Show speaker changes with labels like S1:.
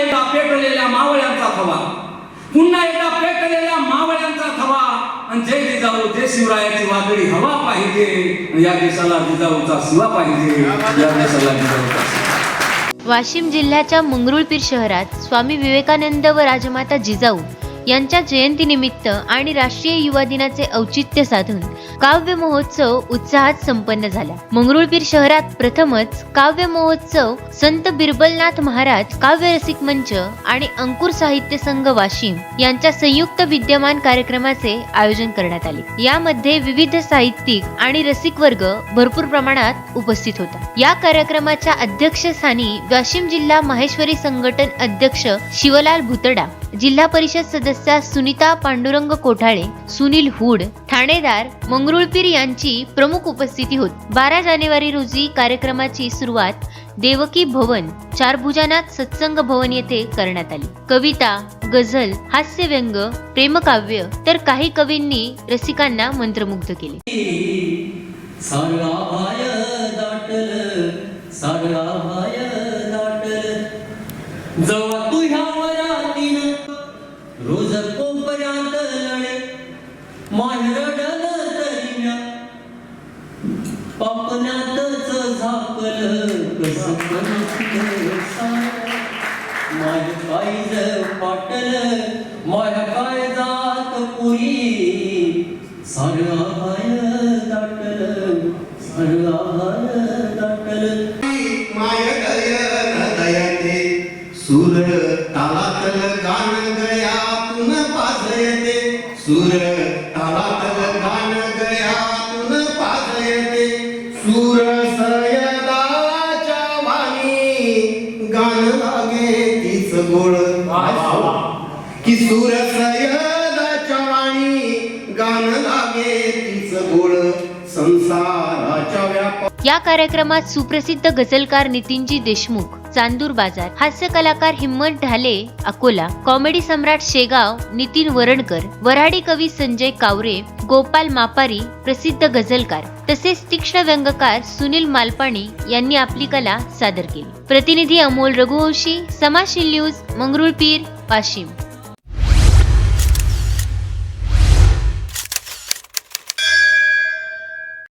S1: एकदा पेटलेल्या मावळ्यांचा थवा. पुन्हा एकदा पेटलेल्या मावळ्यांचा थवा. आणि जय जिजाऊ जय शिवरायाची वादळी हवा पाहिजे. या देशाला जिजाऊचा शिवा पाहिजे. या देशाला जिजाऊचा
S2: वाशिम जिल्ह्याच्या मंगरुळपीर शहरात स्वामी विवेकानंद व राजमाता जिजाऊ यांच्या जयंतीनिमित्त आणि राष्ट्रीय युवा दिनाचे औचित्य साधून काव्य महोत्सव उत्साहात संपन्न झाला. मंगरुळपीर शहरात प्रथमच काव्य महोत्सव संत बिरबलनाथ महाराज काव्य रसिक मंच आणि अंकुर साहित्य संघ वाशिम यांच्या संयुक्त विद्यमान कार्यक्रमाचे आयोजन करण्यात आले. यामध्ये विविध साहित्यिक आणि रसिक वर्ग भरपूर प्रमाणात उपस्थित होता. या कार्यक्रमाच्या अध्यक्षस्थानी वाशिम जिल्हा माहेश्वरी संघटन अध्यक्ष शिवलाल भुतडा जिल्हा परिषद सदस्या सुनीता पांडुरंग कोठाळे सुनील हुड ठाणेदार मंगरुळपीर यांची प्रमुख उपस्थिती होती. बारा जानेवारी रोजी कार्यक्रमाची सुरुवात देवकी भवन चारभुजानाथ सत्संग भवन येथे करण्यात आली. कविता गझल हास्यव्यंग प्रेमकाव्य तर काही कवींनी रसिकांना मंत्रमुग्ध केले.
S3: रोज कोपऱ्यात लळे माहेरडल तरी पापण्यातच झाकल कस कनसलं सारं. पाटल माझ्या काय जात पुरी. सारळा भाय दाटल सारळा भाय दाटल.
S4: माय गयन दयते सूर तालातल गान गयातून पाजयते. सूर तालातल पाजयते. सूर सयदाच्या वाणी गान लागे तीच गोळ. की सूर सयदाच्या वाणी गान लागे तीच गोळ. संसाराच्या व्याप
S2: या कार्यक्रमात सुप्रसिद्ध गझलकार नितीनजी देशमुख चांदूर बाजार हास्य कलाकार हिम्मत ढाले अकोला कॉमेडी सम्राट शेगाव नितीन वरणकर वऱ्हाडी कवी संजय कावरे गोपाल मापारी प्रसिद्ध गझलकार तसेच तीक्ष्ण व्यंगकार सुनील मालपाणी यांनी आपली कला सादर केली. प्रतिनिधी अमोल रघुवंशी समाशील न्यूज मंगरुळपीर वाशिम.